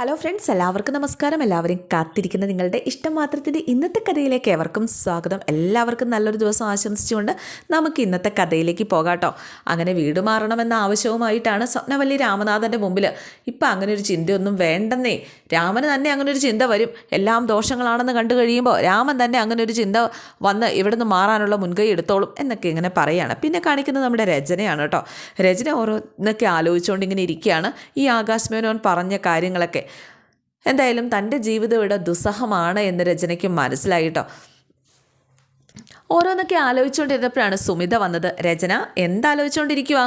Hello friends എല്ലാവർക്കും നമസ്കാരം. എല്ലാവരും കാത്തിരിക്കുന്ന നിങ്ങളുടെ ഇഷ്ടം മാത്രത്തിന്റെ ഇന്നത്തെ കഥയിലേക്ക് എവർക്കും സ്വാഗതം. എല്ലാവർക്കും നല്ലൊരു ദിവസം ആശംസിച്ചുകൊണ്ട് നമുക്ക് ഇന്നത്തെ കഥയിലേക്ക് പോകാട്ടോ. അങ്ങനെ വീട് മാറണമെന്ന ആവശ്യവുമായിട്ടാണ് സ്വപ്നവല്ലി രാമനാഥന്റെ മുമ്പിൽ ഇപ്പം അങ്ങനെ ഒരു ചിന്തയൊന്നും വേണ്ടെന്നേ. രാമന് തന്നെ അങ്ങനെ ഒരു ചിന്ത വരും. എല്ലാം ദോഷങ്ങളാണെന്ന് കണ്ടു കഴിയുമ്പോൾ രാമൻ തന്നെ അങ്ങനെ ഒരു ചിന്ത വന്ന് ഇവിടുന്ന് മാറാനുള്ള മുൻകൈ എടുത്തോളും എന്നൊക്കെ ഇങ്ങനെ പറയുകയാണ് പിന്നെ കാണിക്കുന്നത് നമ്മുടെ രചനയാണ് കേട്ടോ. രചന ഓരോന്നൊക്കെ ആലോചിച്ചുകൊണ്ട് ഇങ്ങനെ ഇരിക്കുകയാണ്. ഈ ആകാശ്മേനോൻ പറഞ്ഞ കാര്യങ്ങളൊക്കെ. എന്തായാലും തന്റെ ജീവിതം ഇവിടെ ദുസ്സഹമാണ് എന്ന് രചനയ്ക്ക് മനസ്സിലായിട്ടോ. ഓരോന്നൊക്കെ ആലോചിച്ചുകൊണ്ടിരുന്നപ്പോഴാണ് സുമിത വന്നത്. രചന എന്താലോചിച്ചുകൊണ്ടിരിക്കുക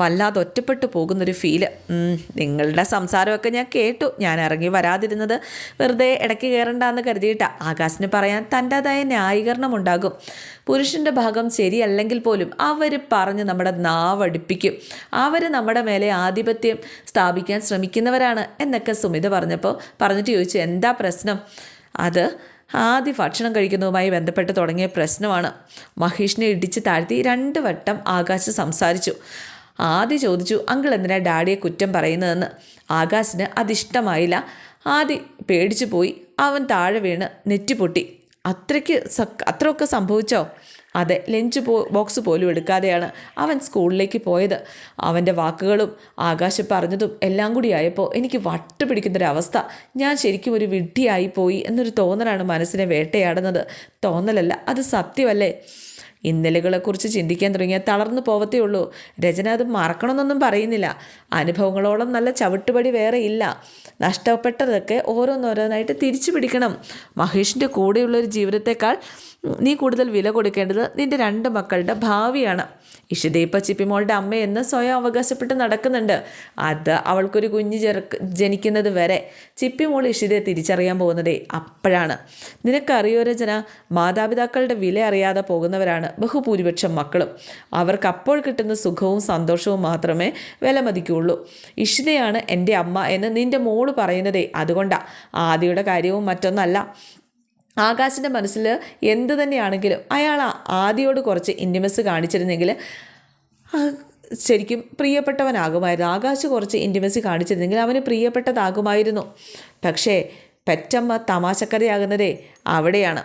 വല്ലാതെ ഒറ്റപ്പെട്ടു പോകുന്നൊരു ഫീൽ നിങ്ങളുടെ സംസാരമൊക്കെ ഞാൻ കേട്ടു. ഞാൻ ഇറങ്ങി വരാതിരുന്നത് വെറുതെ ഇടയ്ക്ക് കയറണ്ടെന്ന് കരുതിയിട്ട. ആകാശിന് പറയാൻ തന്റെതായ ന്യായീകരണം ഉണ്ടാകും. പുരുഷന്റെ ഭാഗം ശരിയല്ലെങ്കിൽ പോലും അവർ പറഞ്ഞ് നമ്മുടെ നാവടിപ്പിക്കും. അവർ നമ്മുടെ മേലെ ആധിപത്യം സ്ഥാപിക്കാൻ ശ്രമിക്കുന്നവരാണ് എന്നൊക്കെ സുമിത പറഞ്ഞപ്പോൾ പറഞ്ഞിട്ട് ചോദിച്ചു എന്താ പ്രശ്നം? അത് ആദ്യ ഭക്ഷണം കഴിക്കുന്നതുമായി ബന്ധപ്പെട്ട് തുടങ്ങിയ പ്രശ്നമാണ്. മഹേഷിനെ ഇടിച്ച് താഴ്ത്തി രണ്ട് വട്ടം ആകാശ് സംസാരിച്ചു. ആദ്യ ചോദിച്ചു അങ്കിൾ എന്തിനാ ഡാഡിയെ കുറ്റം പറയുന്നതെന്ന്? ആകാശിന് അതിഷ്ടമായില്ല. ആദി പേടിച്ചു പോയി. അവൻ താഴെ വീണ് നെറ്റിപ്പൊട്ടി അത്രയ്ക്ക് അത്രയൊക്കെ സംഭവിച്ചോ? അതെ ലഞ്ച് പോ ബോക്സ് പോലും എടുക്കാതെയാണ് അവൻ സ്കൂളിലേക്ക് പോയത്. അവന്റെ വാക്കുകളും ആകാശം പറഞ്ഞതും എല്ലാം കൂടി ആയപ്പോൾ എനിക്ക് വട്ട് പിടിക്കുന്നൊരവസ്ഥ. ഞാൻ ശരിക്കും ഒരു വിഡ്ഢിയായി പോയി എന്നൊരു തോന്നലാണ് മനസ്സിനെ വേട്ടയാടുന്നത്. തോന്നലല്ല അത് സത്യമല്ലേ? ഇന്നലുകളെക്കുറിച്ച് ചിന്തിക്കാൻ തുടങ്ങിയാൽ തളർന്നു പോവത്തേ ഉള്ളൂ. രചന അത് മറക്കണമെന്നൊന്നും പറയുന്നില്ല. അനുഭവങ്ങളോളം നല്ല ചവിട്ടുപടി വേറെ ഇല്ല. നഷ്ടപ്പെട്ടതൊക്കെ ഓരോന്നോരോന്നായിട്ട് തിരിച്ചു പിടിക്കണം. മഹേഷിന്റെ കൂടെയുള്ളൊരു ജീവിതത്തെക്കാൾ നീ കൂടുതൽ വില കൊടുക്കേണ്ടത് നിന്റെ രണ്ട് മക്കളുടെ ഭാവിയാണ്. ഇഷുദീപ ചിപ്പിമോളുടെ അമ്മയെന്ന് സ്വയം അവകാശപ്പെട്ട് നടക്കുന്നുണ്ട്. അത് അവൾക്കൊരു കുഞ്ഞ് ചെറുക്ക് ജനിക്കുന്നത് വരെ ചിപ്പിമോൾ ഇഷിതയെ തിരിച്ചറിയാൻ പോകുന്നതേ അപ്പോഴാണ്. നിനക്കറിയോ രചന? മാതാപിതാക്കളുടെ വില അറിയാതെ പോകുന്നവരാണ് ബഹുഭൂരിപക്ഷം മക്കളും. അവർക്ക് അപ്പോൾ കിട്ടുന്ന സുഖവും സന്തോഷവും മാത്രമേ വിലമതിക്കുള്ളൂ. ഇഷിതയാണ് എന്റെ അമ്മ എന്ന് നിന്റെ മോൾ പറയുന്നതേ അതുകൊണ്ടാണ് ആദിയുടെ കാര്യവും മറ്റൊന്നല്ല. ആകാശിന്റെ മനസ്സിൽ എന്ത് തന്നെയാണെങ്കിലും അയാൾ ആദ്യയോട് കുറച്ച് ഇന്റിമസ് കാണിച്ചിരുന്നെങ്കിൽ ശരിക്കും പ്രിയപ്പെട്ടവനാകുമായിരുന്നു. ആകാശ് കുറച്ച് ഇന്റിമസി കാണിച്ചിരുന്നെങ്കിൽ അവന് പ്രിയപ്പെട്ടതാകുമായിരുന്നു. പക്ഷേ പെറ്റമ്മ തമാശക്കരയാകുന്നതേ അവിടെയാണ്.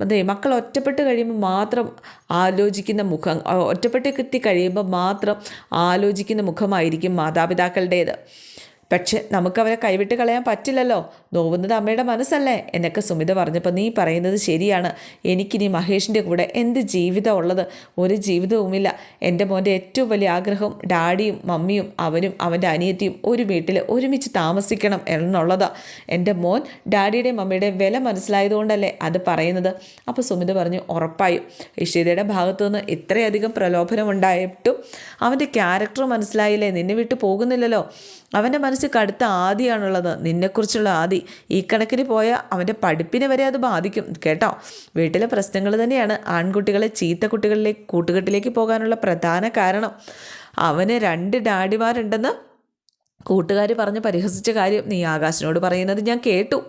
അതെ മക്കൾ ഒറ്റപ്പെട്ട് കഴിയുമ്പോൾ മാത്രം ആലോചിക്കുന്ന മുഖം ഒറ്റപ്പെട്ട് കിട്ടി കഴിയുമ്പോൾ മാത്രം ആലോചിക്കുന്ന മുഖമായിരിക്കും മാതാപിതാക്കളുടേത്. പക്ഷെ നമുക്കവരെ കൈവിട്ട് കളയാൻ പറ്റില്ലല്ലോ. നോവുന്നത് അമ്മയുടെ മനസ്സല്ലേ? എന്നൊക്കെ സുമിത പറഞ്ഞപ്പോൾ നീ പറയുന്നത് ശരിയാണ്. എനിക്കിനി മഹേഷിന്റെ കൂടെ എന്ത് ജീവിതം ഉള്ളത്? ഒരു ജീവിതവുമില്ല. എന്റെ മോന്റെ ഏറ്റവും വലിയ ആഗ്രഹം ഡാഡിയും മമ്മിയും അവനും അവന്റെ അനിയത്തിയും ഒരു വീട്ടിൽ ഒരുമിച്ച് താമസിക്കണം എന്നുള്ളതാണ് എന്റെ മോൻ ഡാഡിയുടെയും മമ്മിയുടെയും വില മനസ്സിലായതുകൊണ്ടല്ലേ അത് പറയുന്നത്? അപ്പോൾ സുമിത പറഞ്ഞു ഉറപ്പായും. ഇഷിതയുടെ ഭാഗത്തുനിന്ന് ഇത്രയധികം പ്രലോഭനം ഉണ്ടായിട്ടും അവന്റെ ക്യാരക്ടർ മനസ്സിലായില്ലേ? നിന്നെ വിട്ടു പോകുന്നില്ലല്ലോ. അവന്റെ മനസ്സിൽ കടുത്ത ആദിയാണുള്ളത്. നിന്നെക്കുറിച്ചുള്ള ആദി. ഈ കണക്കിന് പോയാൽ അവന്റെ പഠിപ്പിനെ വരെ അത് ബാധിക്കും. കേട്ടോ? വീട്ടിലെ പ്രശ്നങ്ങൾ തന്നെയാണ് ആൺകുട്ടികളെ ചീത്ത കുട്ടികളിലേക്ക് കൂട്ടുകെട്ടിലേക്ക് പോകാനുള്ള പ്രധാന കാരണം. അവന് രണ്ട് ഡാഡിമാരുണ്ടെന്ന് കൂട്ടുകാർ പറഞ്ഞ് പരിഹസിച്ച കാര്യം നീ ആകാശിനോട് പറയുന്നത് ഞാൻ കേട്ടു.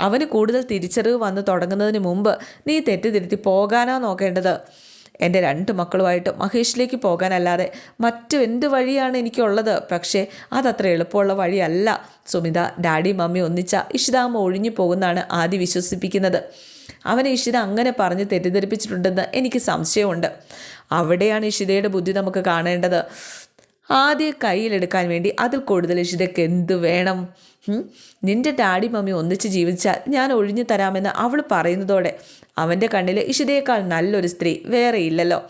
അവന് കൂടുതൽ തിരിച്ചറിവ് വന്ന് തുടങ്ങുന്നതിന് മുമ്പ് നീ തെറ്റിതിരുത്തി പോകാനാ നോക്കേണ്ടത്. എന്റെ രണ്ട് മക്കളുമായിട്ട് മഹേഷിലേക്ക് പോകാനല്ലാതെ മറ്റു എന്ത് വഴിയാണ് എനിക്കുള്ളത്? പക്ഷേ അതത്ര എളുപ്പമുള്ള വഴിയല്ല. സുമിത ഡാഡി മമ്മി ഒന്നിച്ച ഇഷിതാമ്മ ഒഴിഞ്ഞു പോകുന്നതാണ് ആദ്യ വിശ്വസിപ്പിക്കുന്നത്. അവനെ ഇഷിത അങ്ങനെ പറഞ്ഞ് തെറ്റിദ്ധരിപ്പിച്ചിട്ടുണ്ടെന്ന് എനിക്ക് സംശയമുണ്ട്. അവിടെയാണ് ഇഷിതയുടെ ബുദ്ധി നമുക്ക് കാണേണ്ടത്. ആദ്യം കയ്യിലെടുക്കാൻ വേണ്ടി അതിൽ കൂടുതൽ ഇഷിതയ്ക്ക് എന്ത് വേണം? നിന്റെ ഡാഡി മമ്മി ഒന്നിച്ച് ജീവിച്ചാൽ ഞാൻ ഒഴിഞ്ഞു തരാമെന്ന് അവൾ പറയുന്നതോടെ അവന്റെ കണ്ണിൽ ഇഷിതയേക്കാൾ നല്ലൊരു സ്ത്രീ വേറെ ഇല്ലല്ലോ.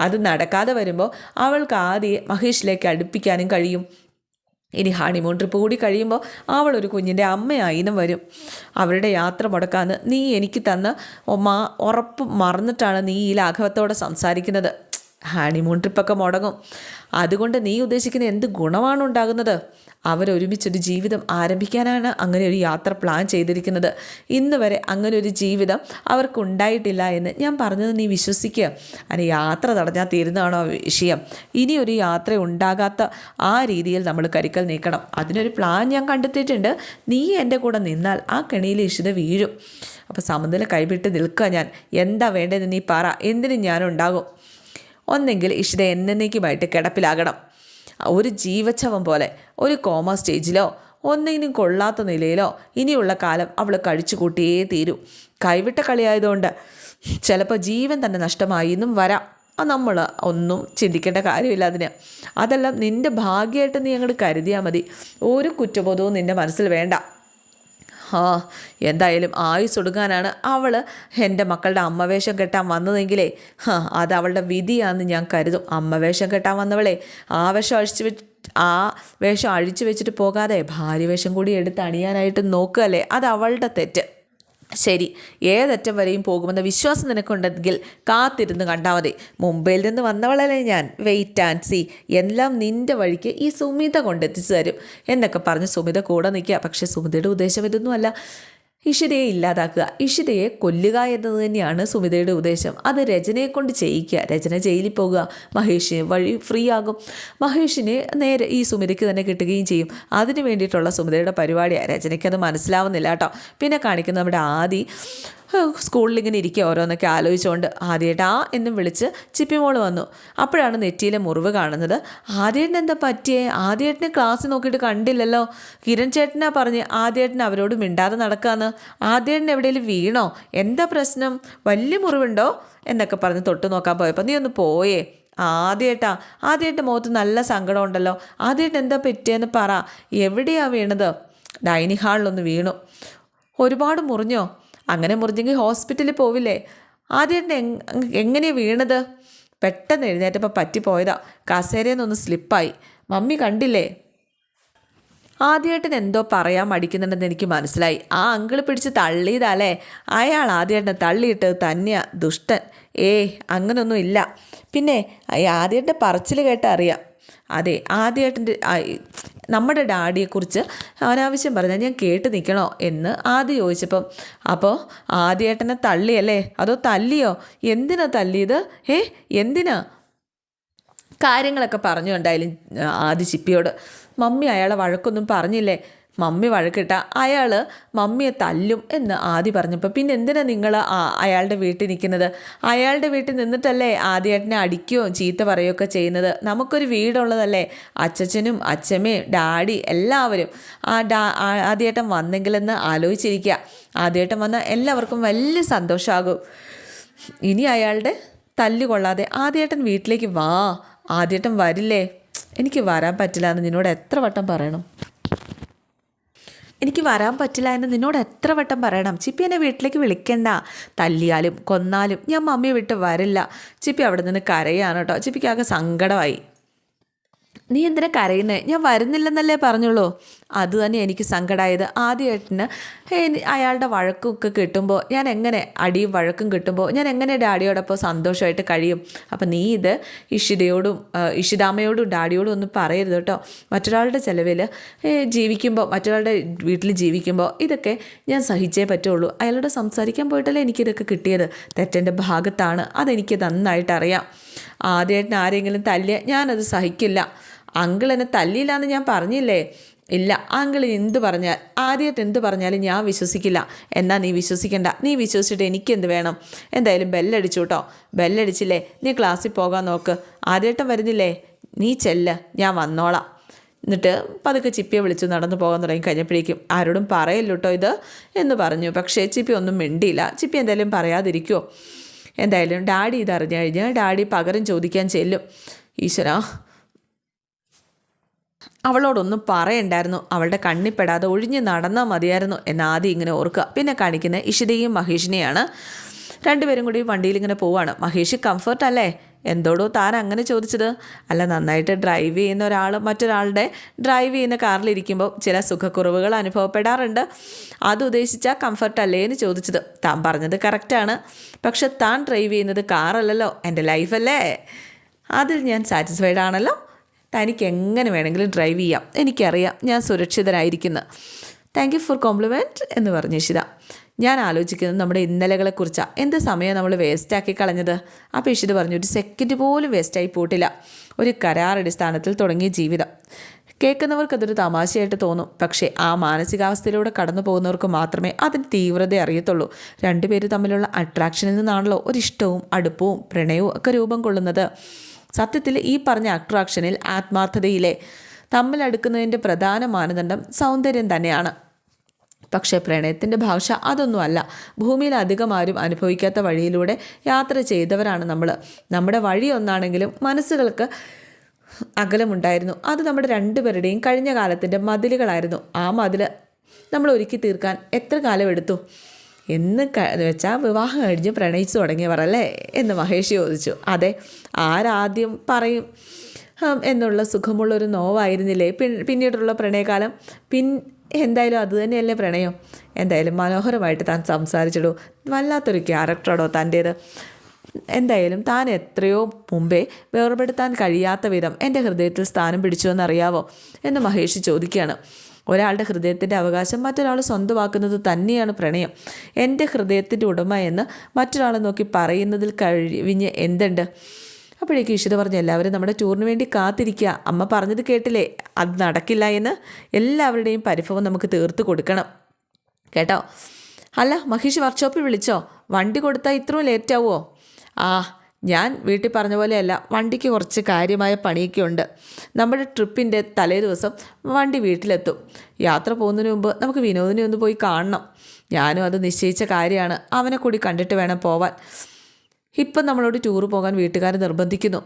അത് നടക്കാതെ വരുമ്പോൾ അവൾക്ക് ആദ്യം മഹേഷിലേക്ക് അടുപ്പിക്കാനും കഴിയും. ഇനി ഹണിമൂൺ ട്രിപ്പ് കൂടി കഴിയുമ്പോൾ അവൾ ഒരു കുഞ്ഞിന്റെ അമ്മയായിനും വരും. അവരുടെ യാത്ര മുടക്കാന്ന് നീ എനിക്ക് തന്ന മാ ഉറപ്പ് മറന്നിട്ടാണ് നീ ഈ ലാഘവത്തോടെ സംസാരിക്കുന്നത്. ഹണിമൂൺ ട്രിപ്പൊക്കെ മുടങ്ങും. അതുകൊണ്ട് നീ ഉദ്ദേശിക്കുന്ന എന്ത് ഗുണമാണ് ഉണ്ടാകുന്നത്? അവരൊരുമിച്ചൊരു ജീവിതം ആരംഭിക്കാനാണ് അങ്ങനെ ഒരു യാത്ര പ്ലാൻ ചെയ്തിരിക്കുന്നത്. ഇന്ന് വരെ അങ്ങനെ ഒരു ജീവിതം അവർക്കുണ്ടായിട്ടില്ല എന്ന് ഞാൻ പറഞ്ഞത് നീ വിശ്വസിക്കുക. അതിന് യാത്ര തടഞ്ഞാൽ തീരുന്നതാണോ വിഷയം. ഇനി ഒരു യാത്ര ഉണ്ടാകാത്ത ആ രീതിയിൽ നമ്മൾ കരിക്കൽ നീക്കണം. അതിനൊരു പ്ലാൻ ഞാൻ കണ്ടെത്തിയിട്ടുണ്ട്. നീ എന്റെ കൂടെ നിന്നാൽ ആ കെണിയിൽ ഇഷിത വീഴും. അപ്പോൾ സമനില കൈവിട്ട് നിൽക്കുക ഞാൻ. എന്താ വേണ്ടതെന്ന് നീ പറ. എന്തിനും ഞാനുണ്ടാകും? ഒന്നെങ്കിൽ ഇഷിത എന്നേക്കുമായിട്ട് കിടപ്പിലാകണം. ഒരു ജീവച്ഛവം പോലെ ഒരു കോമ സ്റ്റേജിലോ ഒന്നിനും കൊള്ളാത്ത നിലയിലോ ഇനിയുള്ള കാലം അവൾ കഴിച്ചു കൂട്ടിയേ തീരൂ. കൈവിട്ട കളിയായതുകൊണ്ട് ചിലപ്പോൾ ജീവൻ തന്നെ നഷ്ടമായി എന്നും വരാം. നമ്മൾ ഒന്നും ചിന്തിക്കേണ്ട കാര്യമില്ല അതിന്. അതെല്ലാം നിന്റെ ഭാഗ്യമായിട്ട് നീ അങ്ങോട്ട് കരുതിയാൽ മതി. ഒരു കുറ്റബോധവും നിന്റെ മനസ്സിൽ വേണ്ട. ആ എന്തായാലും ആയുസ് ഒടുങ്ങാനാണ് അവൾ എന്റെ മക്കളുടെ അമ്മവേഷം കെട്ടാൻ വന്നതെങ്കിലേ. അത് അവളുടെ വിധിയാണെന്ന് ഞാൻ കരുതും. അമ്മവേഷം കെട്ടാൻ വന്നവളെ ആ വേഷം അഴിച്ചു വെച്ച് ആ വേഷം അഴിച്ചു വെച്ചിട്ട് പോകാതെ ഭാര്യ വേഷം കൂടി എടുത്ത് അണിയാനായിട്ട് നോക്കുകയല്ലേ? അത് അവളുടെ തെറ്റ്. ശരി. ഏതറ്റം വരെയും പോകുമെന്ന വിശ്വാസം നിനക്കുണ്ടെങ്കിൽ കാത്തിരുന്ന് കണ്ടാൽ മതി. മുംബൈയിൽ നിന്ന് വന്നവളല്ലേ ഞാൻ. വെയിറ്റ് ആൻഡ് സി എല്ലാം നിന്റെ വഴിക്ക് ഈ സുമിത കൊണ്ടെത്തിച്ചു തരും. എന്നൊക്കെ പറഞ്ഞ് സുമിത കൂടെ നിൽക്കുക. പക്ഷേ സുമിതയുടെ ഉദ്ദേശം ഇതൊന്നുമല്ല. ഇഷിതയെ ഇല്ലാതാക്കുക. ഇഷിതയെ കൊല്ലുക എന്നത് തന്നെയാണ് സുമിതയുടെ ഉദ്ദേശം. അത് രചനയെ കൊണ്ട് ചെയ്യിക്കുക. രചന ജയിലിൽ പോകുക. മഹേഷ് വഴി ഫ്രീ ആകും മഹേഷിനെ നേരെ ഈ സുമിതയ്ക്ക് തന്നെ കിട്ടുകയും ചെയ്യും. അതിന് വേണ്ടിയിട്ടുള്ള സുമിതയുടെ പരിപാടിയാണ് രചനയ്ക്ക് അത് മനസ്സിലാവുന്നില്ല കേട്ടോ. പിന്നെ കാണിക്കുന്ന നമ്മുടെ ആദി. സ്കൂളിൽ ഇങ്ങനെ ഇരിക്കുക ഓരോന്നൊക്കെ ആലോചിച്ചുകൊണ്ട് ആദ്യമായിട്ട് ആ എന്നും വിളിച്ച് ചിപ്പിമോൾ വന്നു. അപ്പോഴാണ് നെറ്റിയിലെ മുറിവ് കാണുന്നത്. ആദ്യേട്ടൻ എന്താ പറ്റിയേ? ആദ്യേട്ടനെ ക്ലാസ് നോക്കിയിട്ട് കണ്ടില്ലല്ലോ. കിരൺ ചേട്ടനാ പറഞ്ഞ് ആദ്യേട്ടൻ അവരോട് മിണ്ടാതെ നടക്കാന്ന്. ആദ്യേട്ടൻ എവിടെയെങ്കിലും വീണോ? എന്താ പ്രശ്നം? വലിയ മുറിവുണ്ടോ? എന്നൊക്കെ പറഞ്ഞ് തൊട്ട് നോക്കാൻ പോയപ്പോൾ നീ ഒന്ന് പോയേ. ആദ്യേട്ടാ ആദ്യമായിട്ട് മുഖത്ത് നല്ല സങ്കടം ഉണ്ടല്ലോ. ആദ്യമായിട്ട് എന്താ പറ്റിയെന്ന് പറ. എവിടെയാണ് വീണത്? ഡൈനിങ് ഹാളിലൊന്ന് വീണു. ഒരുപാട് മുറിഞ്ഞോ? അങ്ങനെ മുറിഞ്ഞെങ്കിൽ ഹോസ്പിറ്റലിൽ പോവില്ലേ? ആദ്യം എങ്ങനെയാണ് വീണത്? പെട്ടെന്ന് എഴുന്നേറ്റപ്പോൾ പറ്റിപ്പോയതാ. കസേരയെന്നൊന്ന് സ്ലിപ്പായി. മമ്മി കണ്ടില്ലേ? ആദ്യേട്ടൻ എന്തോ പറയാൻ മടിക്കുന്നുണ്ടെന്ന് എനിക്ക് മനസ്സിലായി. ആ അങ്കിൾ പിടിച്ച് തള്ളിയതല്ലേ അയാൾ ആദ്യേട്ടനെ തള്ളിയിട്ട് തന്നെയാ ദുഷ്ടൻ. ഏ അങ്ങനൊന്നും ഇല്ല. പിന്നെ ആദ്യേട്ടന്റെ പറച്ചിൽ കേട്ട അറിയാം അതെ ആദ്യേട്ടന്റെ നമ്മുടെ ഡാഡിയെക്കുറിച്ച് അവനാവശ്യം പറഞ്ഞാൽ ഞാൻ കേട്ട് നിൽക്കണോ എന്ന് ആദ്യം ചോദിച്ചപ്പം അപ്പോൾ ആദ്യേട്ടനെ തള്ളിയല്ലേ? അതോ തല്ലിയോ? എന്തിനാ തല്ലിയത്? ഏ എന്തിനാ? കാര്യങ്ങളൊക്കെ പറഞ്ഞു ഉണ്ടായാലും ആദ്യ ചിപ്പിയോട് മമ്മി അയാളെ വഴക്കൊന്നും പറഞ്ഞില്ലേ? മമ്മി വഴക്കിട്ട അയാൾ മമ്മിയെ തല്ലും എന്ന് ആദ്യ പറഞ്ഞപ്പോൾ പിന്നെ എന്തിനാ നിങ്ങൾ അയാളുടെ വീട്ടിൽ നിൽക്കുന്നത്? അയാളുടെ വീട്ടിൽ നിന്നിട്ടല്ലേ ആദ്യേട്ടനെ അടിക്കുകയോ ചീത്ത പറയുകയൊക്കെ ചെയ്യുന്നത്? നമുക്കൊരു വീടുള്ളതല്ലേ? അച്ഛനും അച്ഛമ്മയും ഡാഡി എല്ലാവരും. ആ ഡാ ആദ്യേട്ടൻ വന്നെങ്കിലെന്ന് ആലോചിച്ചിരിക്കുക ആദ്യേട്ടൻ വന്നാൽ എല്ലാവർക്കും വലിയ സന്തോഷമാകും ഇനി അയാളുടെ തല്ലുകൊള്ളാതെ ആദ്യേട്ടൻ വീട്ടിലേക്ക് വാ. ആദ്യേട്ടൻ വരില്ലേ? എനിക്ക് വരാൻ പറ്റില്ല എന്ന് നിന്നോട് എത്ര വട്ടം പറയണം? എനിക്ക് വരാൻ പറ്റില്ല എന്ന് നിന്നോട് എത്ര വട്ടം പറയണം? ചിപ്പി എന്നെ വീട്ടിലേക്ക് വിളിക്കണ്ട. തല്ലിയാലും കൊന്നാലും ഞാൻ മമ്മിയെ വിട്ട് വരില്ല. ചിപ്പി അവിടെ നിന്ന് കരയാണ് കേട്ടോ. ചിപ്പിക്ക് ആകെ സങ്കടമായി. നീ എന്തിനാ കരയുന്നത് ഞാൻ വരുന്നില്ലെന്നല്ലേ പറഞ്ഞുള്ളൂ. അത് തന്നെ എനിക്ക് സങ്കടമായത് ആദ്യമായിട്ടിന് അയാളുടെ വഴക്കൊക്കെ കിട്ടുമ്പോൾ ഞാൻ എങ്ങനെ അടിയും വഴക്കും കിട്ടുമ്പോൾ ഞാൻ എങ്ങനെ ഡാഡിയോടൊപ്പം സന്തോഷമായിട്ട് കഴിയും? അപ്പം നീ ഇത് ഇഷിതയോടും ഇഷിതാമ്മയോടും ഡാഡിയോടും ഒന്നും പറയരുത് കേട്ടോ. മറ്റൊരാളുടെ ചിലവിൽ ജീവിക്കുമ്പോൾ മറ്റൊരാളുടെ വീട്ടിൽ ജീവിക്കുമ്പോൾ ഇതൊക്കെ ഞാൻ സഹിച്ചേ പറ്റുള്ളൂ. അയാളോട് സംസാരിക്കാൻ പോയിട്ടല്ലേ എനിക്കിതൊക്കെ കിട്ടിയത്? തെറ്റന്റെ ഭാഗത്താണ്. അതെനിക്ക് നന്നായിട്ടറിയാം ആദ്യമായിട്ട് ആരെങ്കിലും തല്ലിയ ഞാനത് സഹിക്കില്ല. അങ്കിൾ എന്നെ തല്ലിയില്ല എന്ന് ഞാൻ പറഞ്ഞില്ലേ? ഇല്ല. അങ്കിൾ എന്ത് പറഞ്ഞാൽ ആദ്യമായിട്ട് എന്ത് പറഞ്ഞാലും ഞാൻ വിശ്വസിക്കില്ല. എന്നാൽ നീ വിശ്വസിക്കണ്ട. നീ വിശ്വസിച്ചിട്ട് എനിക്കെന്ത് വേണം? എന്തായാലും ബെല്ലടിച്ചു കേട്ടോ. ബെല്ലടിച്ചില്ലേ? നീ ക്ലാസ്സിൽ പോകാൻ നോക്ക്. ആദ്യമായിട്ടും വരുന്നില്ലേ? നീ ചെല്ല്. ഞാൻ വന്നോളാം. എന്നിട്ട് പതുക്കെ ചിപ്പിയെ വിളിച്ച് നടന്നു പോകാൻ തുടങ്ങി കഴിഞ്ഞപ്പോഴേക്കും ആരോടും പറയല്ലോ കേട്ടോ ഇത്? എന്ന് പറഞ്ഞു. പക്ഷേ ചിപ്പി ഒന്നും മിണ്ടിയില്ല. ചിപ്പി എന്തായാലും പറയാതിരിക്കുമോ എന്തായാലും ഡാഡി ഇതറിഞ്ഞു കഴിഞ്ഞാൽ ഡാഡി പകരം ചോദിക്കാൻ ചെല്ലും. ഈശ്വര അവളോടൊന്നും പറയണ്ടായിരുന്നു. അവളുടെ കണ്ണിപ്പെടാതെ ഒഴിഞ്ഞ് നടന്നാൽ മതിയായിരുന്നു എന്ന് ആദ്യം ഇങ്ങനെ ഓർക്കുക. പിന്നെ കാണിക്കുന്ന ഇഷിതയും മഹേഷിനെയാണ്. രണ്ടുപേരും കൂടി വണ്ടിയിൽ ഇങ്ങനെ പോവാണ്. മഹേഷ് കംഫർട്ട് അല്ലേ? എന്തോടോ താൻ അങ്ങനെ ചോദിച്ചത്? അല്ല നന്നായിട്ട് ഡ്രൈവ് ചെയ്യുന്ന ഒരാൾ മറ്റൊരാളുടെ ഡ്രൈവ് ചെയ്യുന്ന കാറിലിരിക്കുമ്പോൾ ചില സുഖക്കുറവുകൾ അനുഭവപ്പെടാറുണ്ട്. അത് ഉദ്ദേശിച്ചാൽ കംഫർട്ട് അല്ലേ എന്ന് ചോദിച്ചത്. താൻ പറഞ്ഞത് കറക്റ്റാണ് പക്ഷെ താൻ ഡ്രൈവ് ചെയ്യുന്നത് കാറല്ലല്ലോ എന്റെ ലൈഫല്ലേ അതിൽ ഞാൻ സാറ്റിസ്ഫൈഡ് ആണല്ലോ. തനിക്ക് എങ്ങനെ വേണമെങ്കിലും ഡ്രൈവ് ചെയ്യാം. എനിക്കറിയാം ഞാൻ സുരക്ഷിതനായിരിക്കുന്നു താങ്ക് യു ഫോർ കോംപ്ലിമെന്റ് എന്ന് പറഞ്ഞു ഇഷിത ഞാൻ ആലോചിക്കുന്നത് നമ്മുടെ ഇന്നലകളെക്കുറിച്ചാണ് എന്ത് സമയം നമ്മൾ വേസ്റ്റാക്കി കളഞ്ഞത്? അപ്പോൾ ഇഷിത പറഞ്ഞു ഒരു സെക്കൻഡ് പോലും വേസ്റ്റായി പോട്ടില്ല ഒരു കരാറടിസ്ഥാനത്തിൽ തുടങ്ങിയ ജീവിതം. കേൾക്കുന്നവർക്കതൊരു തമാശയായിട്ട് തോന്നും. പക്ഷേ ആ മാനസികാവസ്ഥയിലൂടെ കടന്നു പോകുന്നവർക്ക് മാത്രമേ അതിന് തീവ്രത അറിയത്തുള്ളൂ. രണ്ടുപേര് തമ്മിലുള്ള അട്രാക്ഷനിൽ നിന്നാണല്ലോ ഒരിഷ്ടവും അടുപ്പവും പ്രണയവും ഒക്കെ രൂപം കൊള്ളുന്നത്. സത്യത്തിൽ ഈ പറഞ്ഞ അട്രാക്ഷനിൽ ആത്മാർത്ഥതയിലെ തമ്മിലടുക്കുന്നതിന്റെ പ്രധാന മാനദണ്ഡം സൗന്ദര്യം തന്നെയാണ്. പക്ഷേ പ്രണയത്തിന്റെ ഭാഷ അതൊന്നുമല്ല. ഭൂമിയിൽ അധികം ആരും അനുഭവിക്കാത്ത വഴിയിലൂടെ യാത്ര ചെയ്തവരാണ് നമ്മൾ. നമ്മുടെ വഴി ഒന്നാണെങ്കിലും മനസ്സുകൾക്ക് അകലമുണ്ടായിരുന്നു. അത് നമ്മുടെ രണ്ടുപേരുടെയും കഴിഞ്ഞ കാലത്തിന്റെ മതിലുകളായിരുന്നു. ആ മതിൽ നമ്മൾ ഒരുക്കി തീർക്കാൻ എത്ര കാലം എടുത്തു എന്ന് വെച്ചാൽ വിവാഹം കഴിഞ്ഞ് പ്രണയിച്ചു തുടങ്ങിയവരല്ലേ എന്ന് മഹേഷ് ചോദിച്ചു. അതെ ആരാദ്യം പറയും? എന്നുള്ള സുഖമുള്ളൊരു നോവായിരുന്നില്ലേ? പിന്നീടുള്ള പ്രണയകാലം. പിൻ എന്തായാലും അത് തന്നെയല്ലേ പ്രണയം? എന്തായാലും മനോഹരമായിട്ട് താൻ സംസാരിച്ചിടൂ. വല്ലാത്തൊരു ക്യാരക്ടറാണോ തന്റേത്. എന്തായാലും താൻ എത്രയോ മുമ്പേ വേർപെടുത്താൻ കഴിയാത്ത വിധം എന്റെ ഹൃദയത്തിൽ സ്ഥാനം പിടിച്ചു എന്നറിയാവോ എന്ന് മഹേഷ് ചോദിക്കുകയാണ്. ഒരാളുടെ ഹൃദയത്തിന്റെ അവകാശം മറ്റൊരാൾ സ്വന്തമാക്കുന്നത് തന്നെയാണ് പ്രണയം. എന്റെ ഹൃദയത്തിന്റെ ഉടമ എന്ന് മറ്റൊരാളെ നോക്കി പറയുന്നതിൽ കഴിഞ്ഞ് എന്തുണ്ട്? അപ്പോഴേക്കും ഈശ്വര പറഞ്ഞു എല്ലാവരും നമ്മുടെ ടൂറിന് വേണ്ടി കാത്തിരിക്കുക. അമ്മ പറഞ്ഞത് കേട്ടില്ലേ? അത് നടക്കില്ല എന്ന് എല്ലാവരുടെയും പരിഭവം നമുക്ക് തീർത്ത് കൊടുക്കണം. കേട്ടോ? അല്ല മഹേഷ് വർക്ക്ഷോപ്പിൽ വിളിച്ചോ? വണ്ടി കൊടുത്താൽ ഇത്രയും ലേറ്റാവുമോ ആ ഞാൻ വീട്ടിൽ പറഞ്ഞ പോലെയല്ല വണ്ടിക്ക് കുറച്ച് കാര്യമായ പണിയൊക്കെ ഉണ്ട് നമ്മുടെ ട്രിപ്പിന്റെ തലേ ദിവസം വണ്ടി വീട്ടിലെത്തും. യാത്ര പോകുന്നതിന് മുമ്പ് നമുക്ക് വിനോദിനെ ഒന്ന് പോയി കാണണം. ഞാനും അത് നിശ്ചയിച്ച കാര്യമാണ്. അവനെ കൂടി കണ്ടിട്ട് വേണം പോവാൻ. ഇപ്പം നമ്മളോട് ടൂർ പോകാൻ വീട്ടുകാർ നിർബന്ധിക്കുന്നു.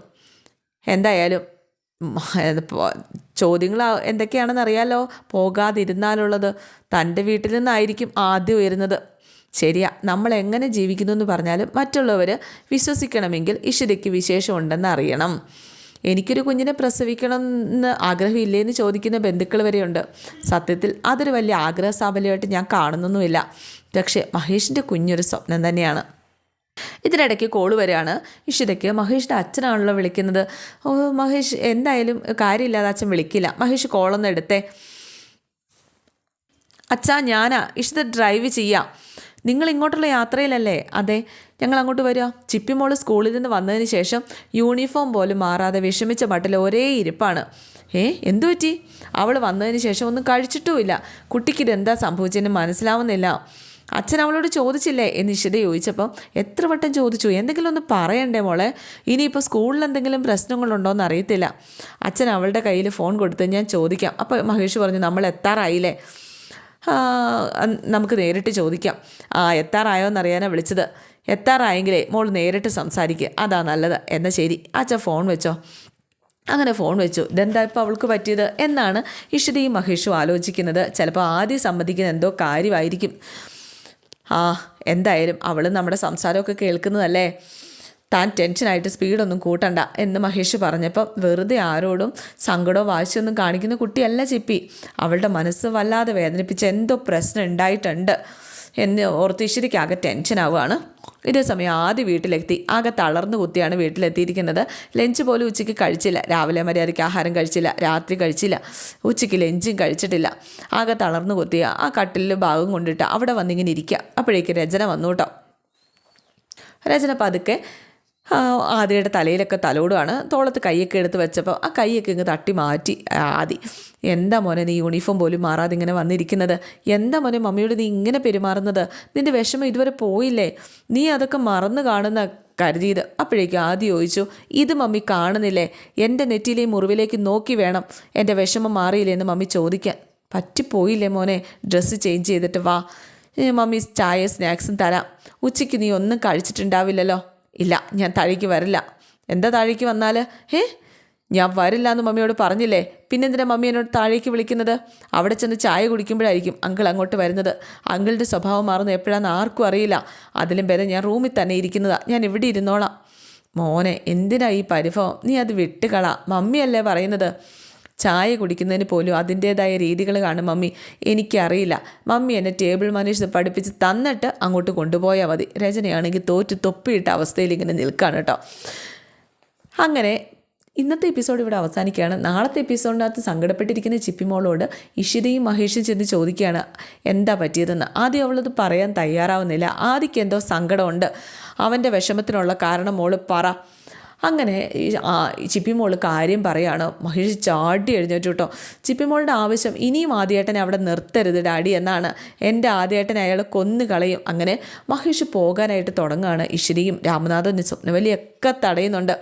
എന്തായാലും ചോദ്യങ്ങൾ എന്തൊക്കെയാണെന്ന് അറിയാലോ പോകാതിരുന്നാലുള്ളത് തന്റെ വീട്ടിൽ നിന്നായിരിക്കും ആദ്യം ഉയരുന്നത്. ശരിയാ നമ്മൾ എങ്ങനെ ജീവിക്കുന്നു എന്ന് പറഞ്ഞാലും മറ്റുള്ളവർ വിശ്വസിക്കണമെങ്കിൽ ഇഷിതയ്ക്ക് വിശേഷം ഉണ്ടെന്ന് അറിയണം. എനിക്കൊരു കുഞ്ഞിനെ പ്രസവിക്കണം എന്ന് ആഗ്രഹമില്ലേ എന്ന് ചോദിക്കുന്ന ബന്ധുക്കൾ വരെയുണ്ട്. സത്യത്തിൽ അതൊരു വലിയ ആഗ്രഹ സാഫല്യമായിട്ട് ഞാൻ കാണുന്നൊന്നുമില്ല. പക്ഷേ മഹേഷിന്റെ കുഞ്ഞൊരു സ്വപ്നം തന്നെയാണ്. ഇതിനിടയ്ക്ക് കോൾ വരികയാണ് ഇഷിതയ്ക്ക് മഹേഷിന്റെ അച്ഛനാണല്ലോ വിളിക്കുന്നത്. ഓ മഹേഷ് എന്തായാലും കാര്യമില്ലാതെ അച്ഛൻ വിളിക്കില്ല. മഹേഷ് കോളൊന്നെടുത്തേ അച്ഛാ ഞാനാ. ഇഷിത ഡ്രൈവ് ചെയ്യാം. നിങ്ങൾ ഇങ്ങോട്ടുള്ള യാത്രയിലല്ലേ? അതെ. ഞങ്ങൾ അങ്ങോട്ട് വരിക ചിപ്പിമോൾ സ്കൂളിൽ നിന്ന് വന്നതിന് ശേഷം യൂണിഫോം പോലും മാറാതെ വിഷമിച്ച മട്ടിൽ ഒരേ ഇരിപ്പാണ്. ഏ എന്തു പറ്റി? അവൾ വന്നതിന് ശേഷം ഒന്നും കഴിച്ചിട്ടുമില്ല. കുട്ടിക്ക് ഇതെന്താ സംഭവിച്ചതെന്ന് മനസ്സിലാവുന്നില്ല. അച്ഛൻ അവളോട് ചോദിച്ചില്ലേ എന്ന് ഇഷിത ചോദിച്ചപ്പം എത്ര വട്ടം ചോദിച്ചു? എന്തെങ്കിലും ഒന്ന് പറയണ്ടേ മോളെ? ഇനിയിപ്പോൾ സ്കൂളിൽ എന്തെങ്കിലും പ്രശ്നങ്ങളുണ്ടോയെന്ന് അറിയത്തില്ല. അച്ഛൻ അവളുടെ കയ്യിൽ ഫോൺ കൊടുത്ത് ഞാൻ ചോദിക്കാം. അപ്പോൾ മഹേഷ് പറഞ്ഞു നമ്മൾ എത്താറായില്ലേ? നമുക്ക് നേരിട്ട് ചോദിക്കാം. ആ എത്താറായോ എന്നറിയാനാണ് വിളിച്ചത്. എത്താറായെങ്കിലേ മോൾ നേരിട്ട് സംസാരിക്കുക അതാ നല്ലത്. എന്നാൽ ശരി. അച്ഛൻ ഫോൺ വെച്ചോ. അങ്ങനെ ഫോൺ വെച്ചു. ഇതെന്താ ഇപ്പോൾ അവൾക്ക് പറ്റിയത്? എന്നാണ് ഇഷിതയും മഹേഷും ആലോചിക്കുന്നത്. ചിലപ്പോൾ ആദ്യം സമ്മതിക്കുന്ന എന്തോ കാര്യമായിരിക്കും. ആ എന്തായാലും അവൾ നമ്മുടെ സംസാരമൊക്കെ കേൾക്കുന്നതല്ലേ? താൻ ടെൻഷനായിട്ട് സ്പീഡൊന്നും കൂട്ടണ്ട എന്ന് മഹേഷ് പറഞ്ഞപ്പോൾ വെറുതെ ആരോടും സങ്കടമോ വാശിയൊന്നും കാണിക്കുന്ന കുട്ടിയല്ല ചിപ്പി. അവളുടെ മനസ്സ് വല്ലാതെ വേദനിപ്പിച്ച് എന്തോ പ്രശ്നം ഉണ്ടായിട്ടുണ്ട് എന്ന് ഓർത്ത് ടെൻഷനാവുകയാണ് ഇതേ സമയം ആദ്യ വീട്ടിലെത്തി. ആകെ തളർന്നു കുത്തിയാണ് വീട്ടിലെത്തിയിരിക്കുന്നത്. ലഞ്ച് പോലും ഉച്ചയ്ക്ക് കഴിച്ചില്ല. രാവിലെ മര്യാദയ്ക്ക് ആഹാരം കഴിച്ചില്ല. രാത്രി കഴിച്ചില്ല. ഉച്ചയ്ക്ക് ലഞ്ചും കഴിച്ചിട്ടില്ല. ആകെ തളർന്നു കുത്തിയ ആ കട്ടിലിൽ ഭാഗം കൊണ്ടിട്ട് അവിടെ വന്നിങ്ങനെ ഇരിക്കുക അപ്പോഴേക്ക് രചന വന്നു കേട്ടോ. രചന പതുക്കെ ആദിയുടെ തലയിലൊക്കെ തലോടുകയാണ് തോളത്ത് കൈയൊക്കെ എടുത്ത് വെച്ചപ്പോൾ ആ കൈയൊക്കെ ഇങ്ങ് തട്ടി മാറ്റി. ആദി എന്താ മോനെ നീ യൂണിഫോം പോലും മാറാതെ ഇങ്ങനെ വന്നിരിക്കുന്നത്? എന്താ മോനെ മമ്മിയോട് നീ ഇങ്ങനെ പെരുമാറുന്നത്? നിന്റെ വിഷമം ഇതുവരെ പോയില്ലേ? നീ അതൊക്കെ മറന്നു കാണുന്ന കരുതിയത്. അപ്പോഴേക്കും ആദ്യം ചോദിച്ചു ഇത് മമ്മി കാണുന്നില്ലേ? എന്റെ നെറ്റിയിലേയും മുറിവിലേക്ക് നോക്കി വേണം. എന്റെ വിഷമം മാറിയില്ലേ എന്ന് മമ്മി ചോദിക്കാൻ. പറ്റിപ്പോയില്ലേ മോനെ? ഡ്രസ്സ് ചേഞ്ച് ചെയ്തിട്ട് വാ. മമ്മി ചായ സ്നാക്സും തരാം. ഉച്ചയ്ക്ക് നീ ഒന്നും കഴിച്ചിട്ടുണ്ടാവില്ലല്ലോ. ഇല്ല ഞാൻ താഴേക്ക് വരില്ല. എന്താ താഴേക്ക് വന്നാൽ ഏ ഞാൻ വരില്ല എന്ന് മമ്മിയോട് പറഞ്ഞില്ലേ? പിന്നെന്തിനാ മമ്മി എന്നോട് താഴേക്ക് വിളിക്കുന്നത്? അവിടെ ചെന്ന് ചായ കുടിക്കുമ്പോഴായിരിക്കും അങ്കിൾ അങ്ങോട്ട് വരുന്നത്. അങ്കിളുടെ സ്വഭാവം മാറുന്നത് എപ്പോഴാണെന്ന് ആർക്കും അറിയില്ല. അതിലും ഭേദം ഞാൻ റൂമിൽ തന്നെ ഇരിക്കുന്നതാണ് ഞാൻ ഇവിടെ ഇരുന്നോളാം. മോനെ എന്തിനാ ഈ പരിഭവം? നീ അത് വിട്ടുകള. മമ്മിയല്ലേ പറയുന്നത്? ചായ കുടിക്കുന്നതിന് പോലും അതിന്റേതായ രീതികൾ കാണും. മമ്മി എനിക്കറിയില്ല. മമ്മി എന്നെ ടേബിൾ മാനേഴ്സ് പഠിപ്പിച്ച് തന്നിട്ട് അങ്ങോട്ട് കൊണ്ടുപോയാൽ മതി. രചനയാണെങ്കിൽ തോറ്റ് തൊപ്പിയിട്ട അവസ്ഥയിൽ ഇങ്ങനെ നിൽക്കുകയാണ് കേട്ടോ. അങ്ങനെ ഇന്നത്തെ എപ്പിസോഡ് ഇവിടെ അവസാനിക്കുകയാണ്. നാളത്തെ എപ്പിസോഡിനകത്ത് സങ്കടപ്പെട്ടിരിക്കുന്ന ചിപ്പിമോളോട് ഇഷിതയും മഹേഷും ചെന്ന് ചോദിക്കുകയാണ് എന്താ പറ്റിയതെന്ന്? ആദ്യം അവളത് പറയാൻ തയ്യാറാവുന്നില്ല. ആദ്യക്ക് എന്തോ സങ്കടമുണ്ട്. അവന്റെ വിഷമത്തിനുള്ള കാരണം മോൾ പറ. അങ്ങനെ ഈ ചിപ്പിമോൾ കാര്യം പറയാണ്. മഹേഷ് ചാടി എഴുന്നേറ്റു കേട്ടോ ചിപ്പിമോളുടെ ആവശ്യം ഇനിയും ആദ്യേട്ടനെ അവിടെ നിർത്തരുത് ഡാഡി എന്നാണ് എന്റെ ആദ്യേട്ടനെ അയാൾ കൊന്നു കളയും. അങ്ങനെ മഹേഷ് പോകാനായിട്ട് തുടങ്ങുകയാണ് ഇഷിരിയും രാമനാഥനും സ്വപ്നവലിയൊക്കെ തടയുന്നുണ്ട്.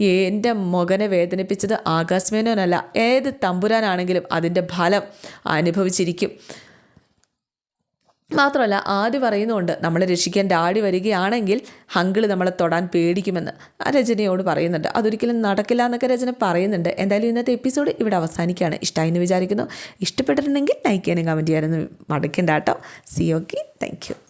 എന്റെ മകനെ വേദനിപ്പിച്ചത് ആകാശമേനോനല്ല ഏത് തമ്പുരാനാണെങ്കിലും അതിന്റെ ഫലം അനുഭവിച്ചിരിക്കും. മാത്രമല്ല ആദ്യ പറയുന്നുണ്ട് നമ്മളെ രക്ഷിക്കാൻ ഡാഡി വരികയാണെങ്കിൽ ഹങ്കിൾ നമ്മളെ തൊടാൻ പേടിക്കുമെന്ന്. ആ രചനയോട് പറയുന്നുണ്ട്. അതൊരിക്കലും നടക്കില്ല എന്നൊക്കെ രചന പറയുന്നുണ്ട്. എന്തായാലും ഇന്നത്തെ എപ്പിസോഡ് ഇവിടെ അവസാനിക്കുകയാണ്. ഇഷ്ടമായി എന്ന് വിചാരിക്കുന്നു. ഇഷ്ടപ്പെട്ടിട്ടുണ്ടെങ്കിൽ ലൈക്ക് ചെയ്യാനും കമന്റ് ചെയ്യാനൊന്നും മടക്കണ്ട കേട്ടോ. C okay thank